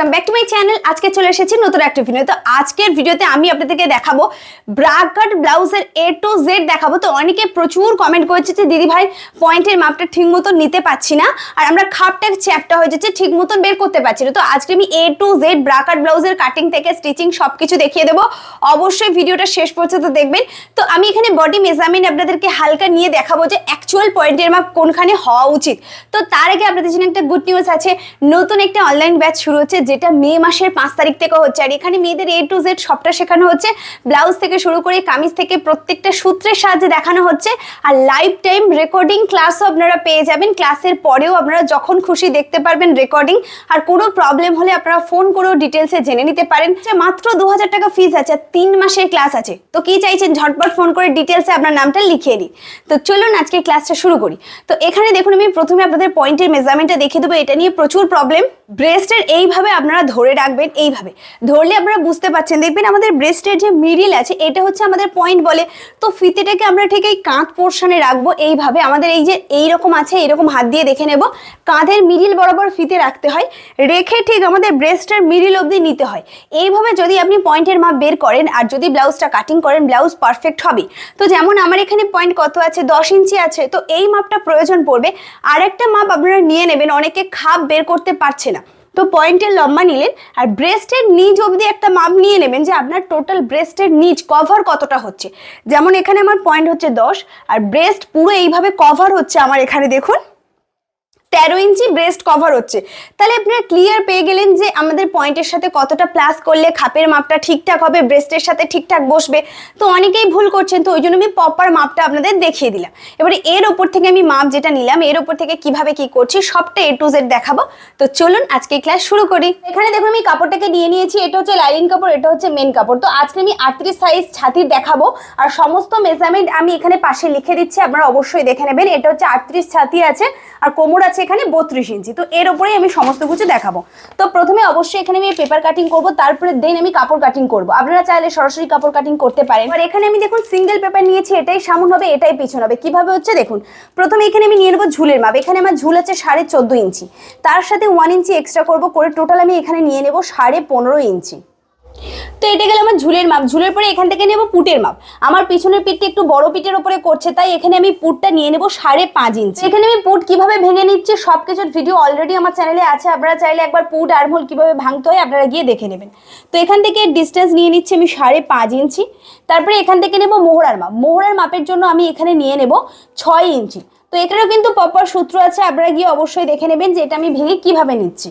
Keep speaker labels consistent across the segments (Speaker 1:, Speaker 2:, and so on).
Speaker 1: Welcome back to my channel আজকে চলে এসেছি নতুন একটা ভিডিও তো আজকের ভিডিওতে আমি আপনাদেরকে দেখাবো ব্রা কাট ব্লাউজের এ টু জেড দেখাবো। তো অনেকে প্রচুর কমেন্ট করেছে যে, দিদি ভাই পয়েন্টের মাপটা ঠিক মতন নিতে পারছি না। আর আমরা খাপটা, চ্যাপটা হয়ে যাচ্ছে, ঠিক মতন বের করতে পারছি না। তো আজকে আমি A to Z bra cut ব্লাউজের কাটিং থেকে স্টিচিং সব কিছু দেখিয়ে দেবো। অবশ্যই ভিডিওটা শেষ পর্যন্ত দেখবেন। তো আমি এখানে বডি মেজারমেন্ট আপনাদেরকে হালকা নিয়ে দেখাবো যে অ্যাকচুয়াল পয়েন্টের মাপ কোনখানে হওয়া উচিত। তো তার আগে আপনাদের জন্য একটা গুড নিউজ আছে, নতুন একটা অনলাইন ব্যাচ শুরু হচ্ছে, যেটা মে মাসের পাঁচ তারিখ থেকে হচ্ছে। আর এখানে মেয়েদের এ টু জেড সবটা শেখানো হচ্ছে ব্লাউজ থেকে শুরু করে কামিজ থেকে প্রত্যেকটা সূত্রের সাহায্যে দেখানো হচ্ছে। আর লাইফ টাইম রেকর্ডিং ক্লাসও আপনারা পেয়ে যাবেন। ক্লাসের পরেও আপনারা যখন খুশি দেখতে পারবেন রেকর্ডিং আর কোনো প্রবলেম হলে আপনারা ফোন করেও ডিটেলসে জেনে নিতে পারেন। যে মাত্র দু হাজার টাকা ফিজ আছে, আর তিন মাসের ক্লাস আছে। তো কি চাইছেন? ঝটপট ফোন করে ডিটেলসে আপনার নামটা লিখিয়ে দিই। তো চলুন আজকে ক্লাসটা শুরু করি। তো এখানে দেখুন আমি প্রথমে আপনাদের পয়েন্টের মেজারমেন্টটা দেখিয়ে দেবো। এটা নিয়ে প্রচুর প্রবলেম ব্রেস্টের এইভাবে আপনারা ধরে রাখবেন এইভাবে। ধরলে আপনারা বুঝতে পারছেন। দেখবেন আমাদের ব্রেস্টের যে মিডিল আছে, এটা হচ্ছে আমাদের পয়েন্ট বলে। তো ফিতেটাকে আমরা ঠিক এই কাঁধ পোর্শনে রাখব এইভাবে। আমাদের এই যে এই রকম আছে, এইরকম হাত দিয়ে দেখে নেব। কাঁধের মিডিল বরাবর ফিতে রাখতে হয়। রেখে ঠিক আমাদের ব্রেস্টের মিডিল অবধি নিতে হয়। এইভাবে যদি আপনি পয়েন্টের মাপ বের করেন, আর যদি ব্লাউজটা কাটিং করেন ব্লাউজ পারফেক্ট হবে। তো যেমন আমার এখানে পয়েন্ট কত আছে? দশ ইঞ্চি আছে। তো এই মাপটা প্রয়োজন পড়বে। আর একটা মাপ আপনারা নিয়ে নেবেন, অনেকে খাপ বের করতে পারছে না। তো পয়েন্টের লম্বা নিলেন, আর ব্রেস্টের নিচ অবধি একটা মাপ নিয়ে নেবেন যে আপনার টোটাল ব্রেস্টের নিচ কভার কতটা হচ্ছে। যেমন এখানে আমার পয়েন্ট হচ্ছে দশ, আর ব্রেস্ট পুরো এইভাবে কভার হচ্ছে আমার এখানে দেখুন। তেরো ইঞ্চি ব্রেস্ট কভার হচ্ছে। তাহলে আপনারা ক্লিয়ার পেয়ে গেলেন যে আমাদের পয়েন্টের সাথে কতটা প্লাস করলে খাপের মাপটা ঠিকঠাক হবে ব্রেস্টের সাথে ঠিকঠাক বসবে। তো অনেকেই ভুল করছেন, তো ওই জন্য আমি প্রপার মাপটা আপনাদের দেখিয়ে দিলাম। এবারে এর ওপর থেকে আমি মাপ যেটা নিলাম, এর ওপর থেকে কীভাবে কি করছি, সবটা এ টু জেড দেখাবো। তো চলুন আজকে ক্লাস শুরু করি। এখানে দেখুন আমি কাপড়টাকে নিয়ে নিয়েছি, এটা হচ্ছে লাইলিন কাপড়, এটা হচ্ছে মেন কাপড়। তো আজকে আমি আটত্রিশ সাইজ ছাতির দেখাবো, আর সমস্ত মেজারমেন্ট আমি এখানে পাশে লিখে দিচ্ছি, আপনারা অবশ্যই দেখে নেবেন। এটা হচ্ছে আটত্রিশ ছাতি আছে, আর কোমর আছে এখানে বত্রিশ ইঞ্চি। তো এর উপরেই আমি সমস্ত কিছু দেখাবো। তো প্রথমে অবশ্যই এখানে আমি পেপার কাটিং করব, তারপরে দেন আমি কাপড় কাটিং করব। আপনারা চাইলে সরাসরি কাপড় কাটিং করতে পারেন। আর এখানে আমি দেখুন সিঙ্গেল পেপার নিয়েছি, এটাই সামন হবে, এটাই পিছন হবে। কীভাবে হচ্ছে দেখুন, প্রথমে এখানে আমি নিয়ে নেব ঝুলের মাপ। এখানে আমার ঝুল আছে সাড়ে চোদ্দ ইঞ্চি। তার সাথে ওয়ান ইঞ্চি এক্সট্রা করব করে টোটাল আমি এখানে নিয়ে নেব সাড়ে পনেরো ইঞ্চি। তো এটা গেল আমার ঝুলের মাপ। ঝুলের পরে এখান থেকে নেব পুটের মাপ। আমার পিছনের পিঠটা একটু বড় পিঠের উপরে করছে, তাই এখানে আমি পুটটা নিয়ে নেব সাড়ে পাঁচ ইঞ্চি। এখানে আমি পুট কীভাবে ভেঙে নিচ্ছি সব কিছুর ভিডিও অলরেডি আমার চ্যানেলে আছে। আপনারা চাইলে একবার পুট আরমোল কীভাবে ভাঙতে হয় আপনারা গিয়ে দেখে নেবেন। তো এখান থেকে ডিস্টেন্স নিয়ে নিচ্ছি আমি সাড়ে পাঁচ ইঞ্চি। তারপরে এখান থেকে নেব মোহরার মাপ। মোহরার মাপের জন্য আমি এখানে নিয়ে নেব ছয় ইঞ্চি। তো এখানেও কিন্তু প্রপার সূত্র আছে, আপনারা গিয়ে অবশ্যই দেখে নেবেন যে এটা আমি ভেঙে কীভাবে নিচ্ছি।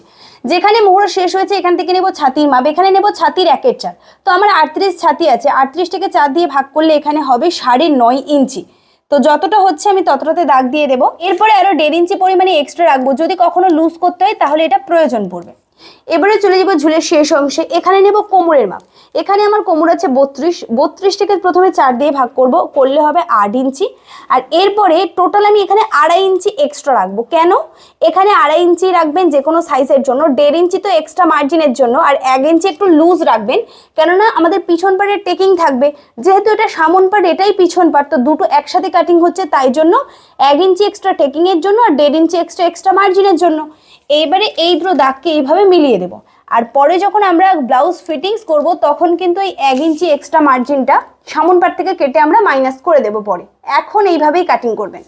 Speaker 1: যেখানে মোহর শেষ হয়েছে, এখান থেকে নেব ছাতির মাপ, এখানে নেব ছাতির একের চার। তো আমার আটত্রিশ ছাতি আছে আটত্রিশটাকে চার দিয়ে ভাগ করলে এখানে হবে সাড়ে নয় ইঞ্চি। তো যতটা হচ্ছে আমি ততটাতে দাগ দিয়ে দেবো। এরপরে আরও দেড় ইঞ্চি পরিমাণে এক্সট্রা রাখব। যদি কখনো লুজ করতে হয়, তাহলে এটা প্রয়োজন পড়বে। এবারে চলে যাব ঝুলের শেষ অংশে। এখানে নেব কোমরের মাপ। এখানে আমার কোমর আছে বত্রিশ। বত্রিশটাকে প্রথমে চার দিয়ে ভাগ করব, করলে হবে আট ইঞ্চি। আর এরপরে টোটাল আমি এখানে আড়াই ইঞ্চি এক্সট্রা রাখব। কেন? এখানে আড়াই ইঞ্চি রাখবেন যে কোনো সাইজের জন্য। দেড় ইঞ্চি তো এক্সট্রা মার্জিনের জন্য। আর এক ইঞ্চি একটু লুজ রাখবেন। কেননা আমাদের পিছন পাড়ের টেকিং থাকবে। যেহেতু এটা সামন পাড়, এটাই পিছন পাড়। তো দুটো একসাথে কাটিং হচ্ছে তাই জন্য এক ইঞ্চি এক্সট্রা টেকিংয়ের জন্য আর দেড় ইঞ্চি এক্সট্রা এক্সট্রা মার্জিনের জন্য। এইবারে এই দুটো দাগকে এইভাবে মিলিয়ে দেব। আর পরে যখন আমরা ব্লাউজ ফিটিংস করব, তখন কিন্তু এই এক ইঞ্চি এক্সট্রা মার্জিনটা সামন পাট থেকে কেটে আমরা মাইনাস করে দেব পরে। এখন এইভাবেই কাটিং করবেন।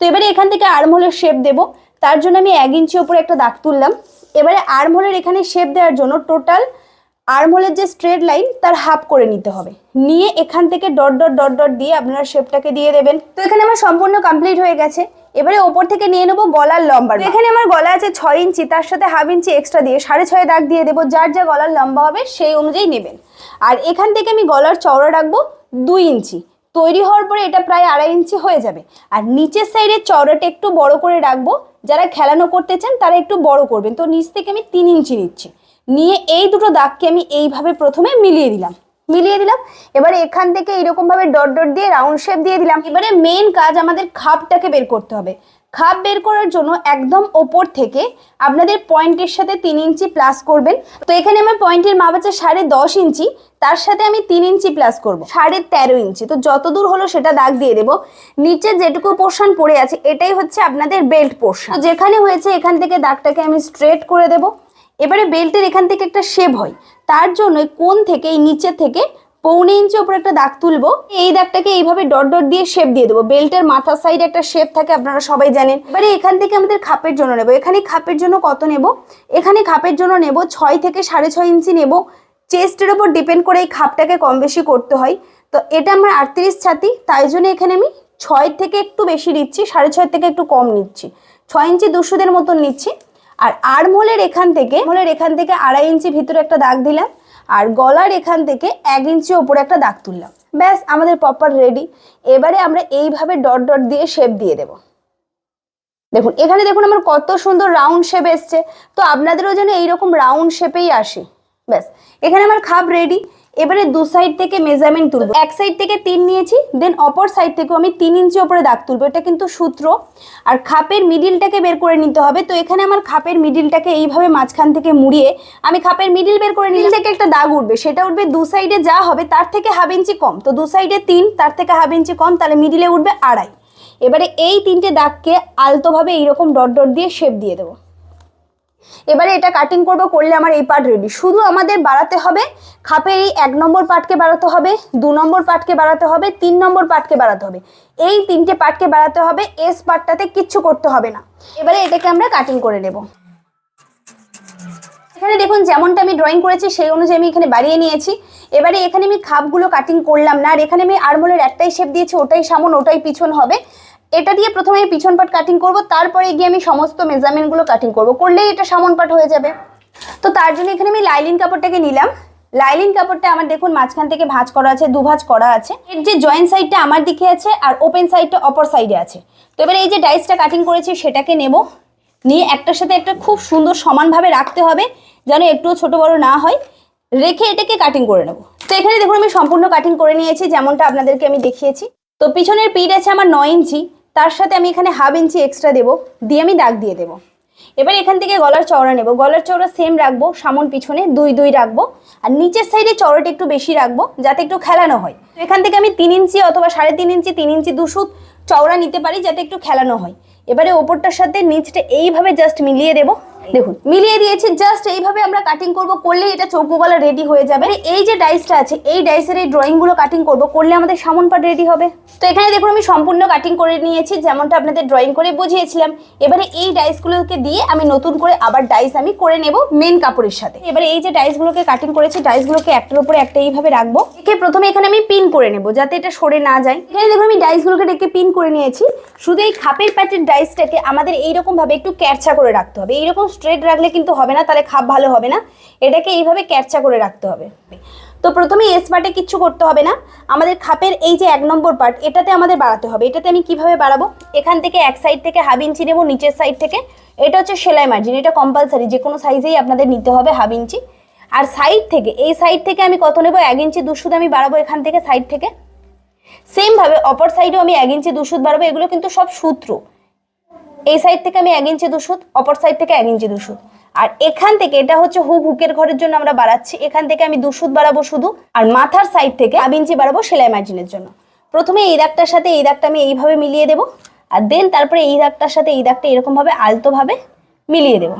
Speaker 1: তো এবারে এখান থেকে আর্মহোলের শেপ দেব। তার জন্য আমি এক ইঞ্চি ওপরে একটা দাগ তুললাম। এবারে আর্মহোলের এখানে শেপ দেওয়ার জন্য টোটাল আর্মহোলের যে স্ট্রেট লাইন তার হাফ করে নিতে হবে। নিয়ে এখান থেকে ডট ডট ডট ডট দিয়ে আপনারা শেপটাকে দিয়ে দেবেন। তো এখানে আমার সম্পূর্ণ কমপ্লিট হয়ে গেছে। এবারে ওপর থেকে নিয়ে নেব গলার লম্বা এখানে আমার গলা আছে ছয় ইঞ্চি, তার সাথে হাফ ইঞ্চি এক্সট্রা দিয়ে সাড়ে ছয় দাগ দিয়ে দেবো। যার যা গলার লম্বা হবে, সেই অনুযায়ী নেবেন। আর এখান থেকে আমি গলার চওড়া রাখব দুই ইঞ্চি। তৈরি হওয়ার পরে এটা প্রায় আড়াই ইঞ্চি হয়ে যাবে। আর নিচের সাইডের চওড়াটা একটু বড় করে রাখব। যারা খেলানো করতে চান, তারা একটু বড় করবেন। তো নিচ থেকে আমি তিন ইঞ্চি নিচ্ছি। নিয়ে এই দুটো দাগকে আমি এইভাবে প্রথমে মিলিয়ে দিলাম। মিলিয়ে দিলাম, এবারে এখান থেকে এরকম ভাবে ডট ডট দিয়ে রাউন্ড শেপ দিয়ে দিলাম। এবারে মেন কাজ আমাদের খাপটাকে বের করতে হবে। খাপ বের করার জন্য একদম ওপর থেকে আপনাদের পয়েন্টের সাথে তিন ইঞ্চি প্লাস করবেন। তো এখানে আমার পয়েন্টের মাপ আছে সাড়ে দশ ইঞ্চি, তার সাথে আমি তিন ইঞ্চি প্লাস করব। সাড়ে তেরো ইঞ্চি, তো যত দূর হলো সেটা দাগ দিয়ে দেবো। নিচে যেটুকু পোর্শন পড়ে আছে, এটাই হচ্ছে আপনাদের বেল্ট পোর্শন যেখানে হয়েছে এখান থেকে দাগটাকে আমি স্ট্রেট করে দেবো। এবারে বেল্টের এখান থেকে একটা শেপ হয়। তার জন্য কোন থেকে এই নিচের থেকে পৌনে ইঞ্চি ওপরে একটা দাগ তুলবো। এই দাগটাকে এইভাবে ডট ডট দিয়ে শেপ দিয়ে দেবো। বেল্টের মাথার সাইডে একটা শেপ থাকে, আপনারা সবাই জানেন। এবারে এখান থেকে আমাদের খাপের জন্য নেব। এখানে খাপের জন্য কত নেব? এখানে খাপের জন্য নেব ছয় থেকে সাড়ে ছয় ইঞ্চি নেব। চেস্টের ওপর ডিপেন্ড করে এই খাপটাকে কম বেশি করতে হয়। তো এটা আমার আটত্রিশ ছাতি, তাই জন্য এখানে আমি ছয় থেকে একটু বেশি নিচ্ছি সাড়ে ছয় থেকে একটু কম নিচ্ছি। ছয় ইঞ্চি দুশোদের মতন নিচ্ছি। আর আড়মোলের এখান থেকে মোলের এখান থেকে আড়াই ইঞ্চি ভিতরে একটা দাগ দিলাম, আর গলার এখান থেকে এক ইঞ্চি ওপরে একটা দাগ তুললাম। ব্যাস, আমাদের পপার রেডি এবারে আমরা এইভাবে ডট ডট দিয়ে শেপ দিয়ে দেব। দেখুন, এখানে দেখুন আমার কত সুন্দর রাউন্ড শেপ এসছে। তো আপনাদেরও যেন এইরকম রাউন্ড শেপেই আসে। ব্যাস। এখানে আমার খাপ রেডি এবারে দু সাইড থেকে মেজারমেন্ট তুলবো। এক সাইড থেকে তিন নিয়েছি দেন অপর সাইড থেকেও আমি তিন ইঞ্চি ওপরে দাগ তুলবো। এটা কিন্তু সূত্র। আর খাপের মিডিলটাকে বের করে নিতে হবে। তো এখানে আমার খাপের মিডিলটাকে এইভাবে মাঝখান থেকে মুড়িয়ে আমি খাপের মিডিল বের করে নিলে থেকে একটা দাগ উঠবে। সেটা উঠবে দু সাইডে যা হবে, তার থেকে হাফ ইঞ্চি কম। তো দু সাইডে তিন, তার থেকে হাফ ইঞ্চি কম, তাহলে মিডিলে উঠবে আড়াই। এবারে এই তিনটে দাগকে আলতোভাবে এইরকম ডট ডট দিয়ে শেপ দিয়ে দেবো। এবারে এটা কাটিং করব, করলে আমার এই পার্ট রেডি শুধু আমাদের বাড়াতে হবে, খাপের এই এক নম্বর পার্টকে বাড়াতে হবে, দু নম্বর পার্টকে বাড়াতে হবে, তিন নম্বর পার্টকে বাড়াতে হবে। এই তিনটে পার্টকে বাড়াতে হবে এস পার্টটাতে কিচ্ছু করতে হবে না। এবারে এটাকে আমরা কাটিং করে নেব। এখানে দেখুন, যেমনটা আমি ড্রয়িং করেছি, সেই অনুযায়ী আমি এখানে বাড়িয়ে নিয়েছি। এবারে এখানে আমি খাপগুলো কাটিং করলাম না, আর এখানে আমি আরমোলের একটাই শেপ দিয়েছি, ওটাই সামন, ওটাই পিছন হবে। এটা দিয়ে প্রথমে পিছন পাট কাটিং করব, তারপরে গিয়ে আমি সমস্ত মেজারমেন্টগুলো কাটিং করব। করলেই এটা সামন পাট হয়ে যাবে। তো তার জন্য এখানে আমি লাইলিন কাপড়টাকে নিলাম। লাইলিন কাপড়টা আমার দেখুন মাঝখান থেকে ভাঁজ করা আছে দু ভাঁজ করা আছে। এর যে জয়েন্ট সাইডটা আমার দিকে আছে আর ওপেন সাইডটা অপর সাইডে আছে। তো এবার এই যে ডাইসটা কাটিং করেছি সেটাকে নেব। নিয়ে একটার সাথে একটা খুব সুন্দর সমানভাবে রাখতে হবে, যেন একটুও ছোট বড় না হয়। রেখে এটাকে কাটিং করে নেব। তো এখানে দেখুন আমি সম্পূর্ণ কাটিং করে নিয়েছি, যেমনটা আপনাদেরকে আমি দেখিয়েছি। তো পিছনের পিঠ আছে আমার নয় ইঞ্চি। তার সাথে আমি এখানে হাফ ইঞ্চি এক্সট্রা দেবো, দিয়ে আমি দাগ দিয়ে দেবো। এবার এখান থেকে গলার চওড়া নেব। গলার চওড়া সেম রাখব, সামন পিছনে দুই দুই রাখব। আর নিচের সাইডে চওড়াটা একটু বেশি রাখব, যাতে একটু খেলানো হয়। এখান থেকে আমি তিন ইঞ্চি অথবা সাড়ে তিন ইঞ্চি তিন ইঞ্চি দুশো চওড়া নিতে পারি, যাতে একটু খেলানো হয়। এবারে ওপরটার সাথে নিচটা এইভাবে জাস্ট মিলিয়ে দেবো। দেখুন, মিলিয়ে দিয়েছি জাস্ট এইভাবে আমরা কাটিং করব করলে এটা চৌকো গলা রেডি হয়ে যাবে। আর এই যে ডাইসটা আছে, এই ডাইসের এই ড্রয়িংগুলো কাটিং করব, করলে আমাদের সামন পাট রেডি হবে। তো এখানে দেখুন, আমি সম্পূর্ণ কাটিং করে নিয়েছি, যেমনটা আপনাদের ড্রয়িং করে বুঝিয়েছিলাম। এবারে এই ডাইসগুলোকে দিয়ে আমি নতুন করে আবার ডাইস আমি করে নেব মেন কাপড়ের সাথে। এবারে এই যে ডাইসগুলোকে কাটিং করেছি ডাইসগুলোকে একটার উপরে একটা এইভাবে রাখব। একে প্রথমে এখানে আমি পিন করে নেব, যাতে এটা সরে না যায়। এখানে দেখুন, আমি ডাইসগুলোকে ডেকে পিন করে নিয়েছি। শুধু এই খাপের প্যাটের ডাইসটাকে আমাদের এইরকম ভাবে একটু ক্যারচা করে রাখতে হবে। এইরকম স্ট্রেট রাখলে কিন্তু হবে না, তাহলে খাপ ভালো হবে না। এটাকে এইভাবে ক্যারচা করে রাখতে হবে। তো প্রথমে এস পার্টে কিচ্ছু করতে হবে না। আমাদের খাপের এই যে এক নম্বর পার্ট এটাতে আমাদের বাড়াতে হবে। এটাতে আমি কীভাবে বাড়াবো? এখান থেকে এক সাইড থেকে হাফ ইঞ্চি নেব, নিচের সাইড থেকে। এটা হচ্ছে সেলাই মার্জিন এটা কম্পালসারি যে কোনো সাইজেই আপনাদের নিতে হবে হাফ ইঞ্চি আর সাইড থেকে, এই সাইড থেকে আমি কত নেব? এক ইঞ্চি দুশুদ আমি বাড়াবো এখান থেকে সাইড থেকে। সেমভাবে অপর সাইডেও আমি এক ইঞ্চি দুশুদ বাড়াবো, এগুলো কিন্তু সব সূত্র। এই সাইড থেকে আমি এক ইঞ্চি দুশুদ অপর সাইড থেকে এক ইঞ্চি দুশুদ আর এখান থেকে এটা হচ্ছে হুক হুকের ঘরের জন্য আমরা বাড়াচ্ছি। এখান থেকে আমি দুশুদ বাড়াবো শুধু, আর মাথার সাইড থেকে আব ইঞ্চি বাড়াবো সেলাই মার্জিনের জন্য। প্রথমে এই দাগটার সাথে এই দাগটা আমি এইভাবে মিলিয়ে দেবো, আর দেন তারপরে এই দাগটার সাথে এই দাগটা এরকমভাবে আলতোভাবে মিলিয়ে দেবো।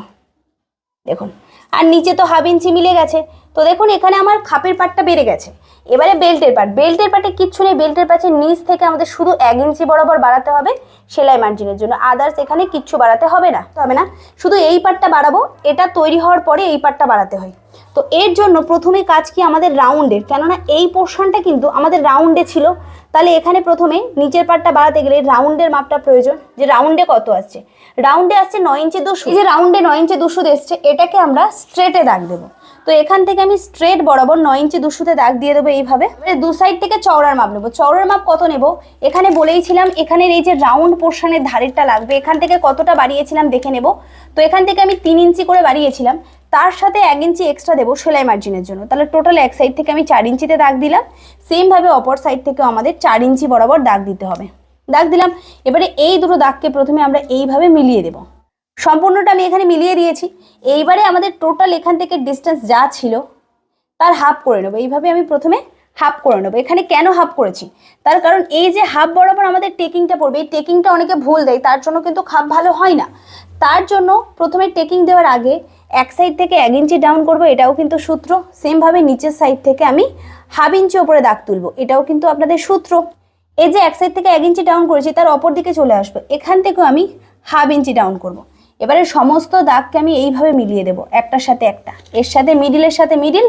Speaker 1: দেখুন আর নিচে তো হাফ ইঞ্চি মিলে গেছে। তো দেখুন, এখানে আমার খাপের পাটটা বেড়ে গেছে। এবারে বেল্টের পাট বেল্টের পাটে কিচ্ছু নেই। বেল্টের পাটের নিচ থেকে আমাদের শুধু এক ইঞ্চি বরাবর বাড়াতে হবে সেলাই মার্জিনের জন্য। আদার্স এখানে কিচ্ছু বাড়াতে হবে না। হবে না, শুধু এই পাটটা বাড়াবো। এটা তৈরি হওয়ার পরে এই পাটটা বাড়াতে হয়। তো এর জন্য প্রথমে কাজ কি আমাদের রাউন্ডের কেননা এই পোর্শনটা কিন্তু আমাদের রাউন্ডে ছিল। তাহলে এখানে প্রথমে নিচের পাটটা বাড়াতে গেলে রাউন্ডের মাপটা প্রয়োজন। যে রাউন্ডে কত আসছে? রাউন্ডে আসছে নয় ইঞ্চি দুশো। যে রাউন্ডে নয় ইঞ্চি দুশো এসছে, এটাকে আমরা স্ট্রেটে দাগ দেবো। তো এখান থেকে আমি স্ট্রেট বরাবর নয় ইঞ্চি দুশোতে দাগ দিয়ে দেবো এইভাবে। দু সাইড থেকে চওড়ার মাপ নেব। চওড়ার মাপ কত নেব? এখানে বলেইছিলাম এখানের এই যে রাউন্ড পোর্শনের ধারেরটা লাগবে। এখান থেকে কতটা বাড়িয়েছিলাম দেখে নেব। তো এখান থেকে আমি তিন ইঞ্চি করে বাড়িয়েছিলাম। তার সাথে এক ইঞ্চি এক্সট্রা দেবো সেলাই মার্জিনের জন্য। তাহলে টোটাল এক সাইড থেকে আমি চার ইঞ্চিতে দাগ দিলাম সেমভাবে অপর সাইড থেকেও আমাদের চার ইঞ্চি বরাবর দাগ দিতে হবে। দাগ দিলাম, এবারে এই দুটো দাগকে প্রথমে আমরা এইভাবে মিলিয়ে দেবো। সম্পূর্ণটা আমি এখানে মিলিয়ে দিয়েছি। এইবারে আমাদের টোটাল এখান থেকে ডিস্টেন্স যা ছিল, তার হাফ করে নেব। এইভাবে আমি প্রথমে হাফ করে নেব। এখানে কেন হাফ করেছি? তার কারণ এই যে হাফ বরাবর আমাদের টেকিংটা পড়বে, এই টেকিংটা অনেকে ভুল দেয়, তার জন্য কিন্তু খাপ ভালো হয় না। তার জন্য প্রথমে টেকিং দেওয়ার আগে এক সাইড থেকে এক ইঞ্চি ডাউন করব, এটাও কিন্তু সূত্র সেমভাবে নিচের সাইড থেকে আমি হাফ ইঞ্চি ওপরে দাগ তুলবো, এটাও কিন্তু আপনাদের সূত্র এই যে এক সাইড থেকে এক ইঞ্চি ডাউন করেছি, তার অপর দিকে চলে আসব, এখান থেকেও আমি হাফ ইঞ্চি ডাউন করব। এবারে সমস্ত দাগকে আমি এইভাবে মিলিয়ে দেব, একটার সাথে একটা, এর সাথে মিডিলের সাথে মিডিল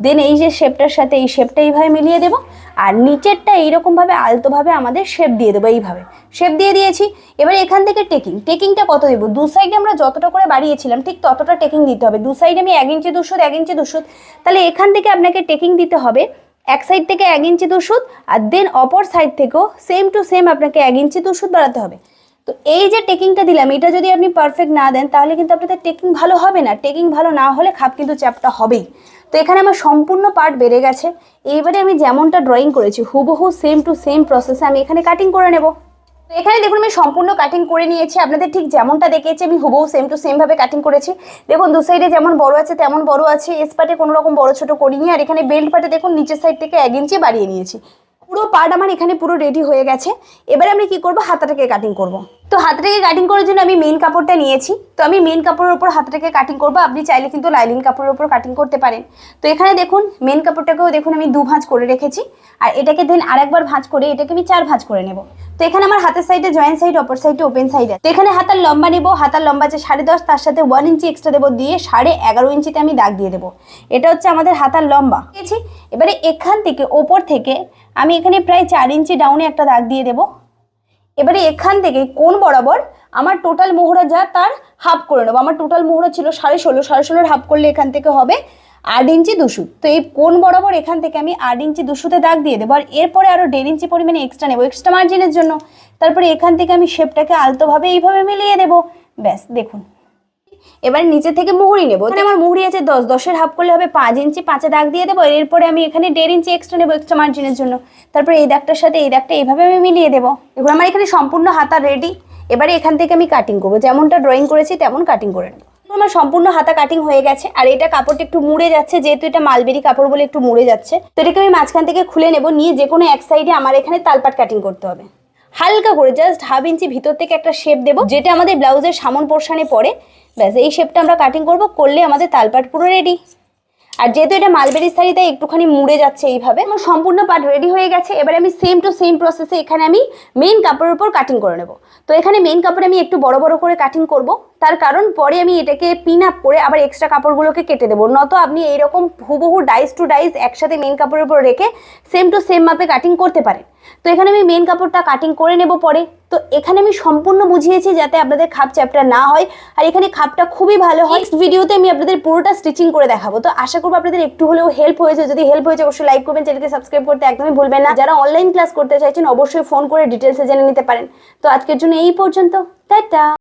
Speaker 1: দেন এই যে শেপটার সাথে এই শেপটা এইভাবে মিলিয়ে দেবো। আর নিচেরটা এইরকমভাবে, আলতোভাবে আমাদের শেপ দিয়ে দেবো এইভাবে। শেপ দিয়ে দিয়েছি। এবার এখান থেকে টেকিং টেকিংটা কত দেবো? দু সাইডে আমরা যতটা করে বাড়িয়েছিলাম, ঠিক ততটা টেকিং দিতে হবে। দু সাইডে আমি এক ইঞ্চি দুশো এক ইঞ্চি দুশো তাহলে এখান থেকে আপনাকে টেকিং দিতে হবে। এক সাইড থেকে এক ইঞ্চি দুশুদ আর দেন অপর সাইড থেকেও সেম টু সেম আপনাকে এক ইঞ্চি দুশুদ বাড়াতে হবে। তো এই যে টেকিংটা দিলাম, এটা যদি আপনি পারফেক্ট না দেন, তাহলে কিন্তু আপনাদের টেকিং ভালো হবে না। টেকিং ভালো না হলে খাপ কিন্তু চ্যাপটা হবেই। তো এখানে আমার সম্পূর্ণ পার্ট বেড়ে গেছে। এইবারে আমি যেমনটা ড্রয়িং করেছি, হুবহু সেম টু সেম প্রসেসে আমি এখানে কাটিং করে নেব। তো এখানে দেখুন, আমি সম্পূর্ণ কাটিং করে নিয়েছি। আপনাদের ঠিক যেমনটা দেখিয়েছি, আমি হুবহু সেম টু সেমভাবে কাটিং করেছি। দেখুন, দু সাইডে যেমন বড় আছে, তেমন বড় আছে। এস পার্টে কোনো রকম বড় ছোট করিনি। আর এখানে বেল্ট পার্টে দেখুন, নিচের সাইড থেকে এক ইঞ্চি বাড়িয়ে নিয়েছি। পুরো পার্ট আমার এখানে পুরো রেডি হয়ে গেছে। এবারে আমি কি করব? হাতাটাকে কাটিং করব। তো হাতটাকে কাটিং করার জন্য আমি মেন কাপড়টা নিয়েছি। তো আমি মেন কাপড়ের উপর হাতটাকে কাটিং করব। আপনি চাইলে কিন্তু লাইলিন কাপড়ের উপর কাটিং করতে পারেন। তো এখানে দেখুন মেন কাপড়টাকেও দেখুন আমি দু ভাঁজ করে রেখেছি। আর এটাকে দেন আরেকবার ভাঁজ করে এটাকে আমি চার ভাঁজ করে নেব। তো এখানে আমার হাতের সাইডে জয়েন্ট সাইড অপর সাইডে ওপেন সাইড তো এখানে হাতার লম্বা নেব। হাতার লম্বা আছে সাড়ে দশ, তার সাথে ওয়ান ইঞ্চি এক্সট্রা দেবো দিয়ে সাড়ে এগারো ইঞ্চিতে আমি দাগ দিয়ে দেবো। এটা হচ্ছে আমাদের হাতার লম্বা। এবারে এখান থেকে ওপর থেকে আমি এখানে প্রায় চার ইঞ্চি ডাউনে একটা দাগ দিয়ে দেবো। এবারে এখান থেকে কোন বরাবর আমার টোটাল মোহরা যা তার হাফ করে নেব। আমার টোটাল মোহরা ছিল সাড়ে ষোলো, সাড়ে ষোলোর হাফ করলে এখান থেকে হবে আট ইঞ্চি দুশো। তো এই কোন বরাবর এখান থেকে আমি আট ইঞ্চি দুশোতে দাগ দিয়ে দেবো আর এরপরে আরও দেড় ইঞ্চি পরিমাণে এক্সট্রা নেব এক্সট্রা মার্জিনের জন্য। তারপরে এখান থেকে আমি শেপটাকে আলতোভাবে এইভাবে মিলিয়ে দেবো। ব্যাস, দেখুন। এবার নিচে থেকে মুহুরি নেব। এখানে আমার মুহুরি আছে দশ দশের হাফ করলে হবে পাঁচ ইঞ্চি পাঁচে দাগ দিয়ে দেবো এরপরে আমি এখানে দেড় ইঞ্চি এক্সট্রা নেব এক্সট্রা মার্জিনের জন্য। তারপরে এই দাগটার সাথে এই দাগটা এইভাবে আমি মিলিয়ে দেবো। এবার আমার এখানে সম্পূর্ণ হাতা রেডি এবারে এখান থেকে আমি কাটিং করব। যেমনটা ড্রয়িং করেছি তেমন কাটিং করে নেব। আমার সম্পূর্ণ হাতা কাটিং হয়ে গেছে আর এটা কাপড়টা একটু মুড়ে যাচ্ছে যেহেতু এটা মালবেরি কাপড় বলে একটু মুড়ে যাচ্ছে। তো এটাকে আমি মাঝখান থেকে খুলে নেব নিয়ে যে কোনো এক সাইডে আমার এখানে তালপাট কাটিং করতে হবে। হালকা করে জাস্ট হাফ ইঞ্চি ভিতর থেকে একটা শেপ দেবো, যেটা আমাদের ব্লাউজের সামন পোর্শানে পড়ে। ব্যাস, এই শেপটা আমরা কাটিং করব, করলে আমাদের তালপাট পুরো রেডি আর যেহেতু এটা মালবেরি শাড়ি, তাই একটুখানি মুড়ে যাচ্ছে এইভাবে। আমার সম্পূর্ণ পাট রেডি হয়ে গেছে, এবার আমি সেম টু সেম প্রসেসে এখানে আমি মেন কাপড়ের উপর কাটিং করে নেব। তো এখানে মেন কাপড়ে আমি একটু বড় বড় করে কাটিং করব। তার কারণ পরে আমি এটাকে পিন আপ করে আবার এক্সট্রা কাপড়গুলোকে কেটে দেবো। নত আপনি এইরকম হুবহু ডাইস টু ডাইস একসাথে মেন কাপড়ের উপর রেখে সেম টু সেম মাপে কাটিং করতে পারেন। তো এখানে আমি মেন কাপড়টা কাটিং করে নেব পরে। তো এখানে আমি সম্পূর্ণ বুঝিয়েছি যাতে আপনাদের খাপ চ্যাপটা না হয়। আর এখানে খাপটা খুবই ভালো হয়। নেক্সট ভিডিওতে আমি আপনাদের পুরোটা স্টিচিং করে দেখাবো। তো আশা করব আপনাদের একটু হলেও হেল্প হয়েছে। যদি হেল্প হয়েছে, অবশ্যই লাইক করবেন চ্যানেলকে সাবস্ক্রাইব করতে একদমই ভুলবেন না। যারা অনলাইন ক্লাস করতে চাইছেন, অবশ্যই ফোন করে ডিটেলসে জেনে নিতে পারেন। তো আজকের জন্য এই পর্যন্ত। টাটা!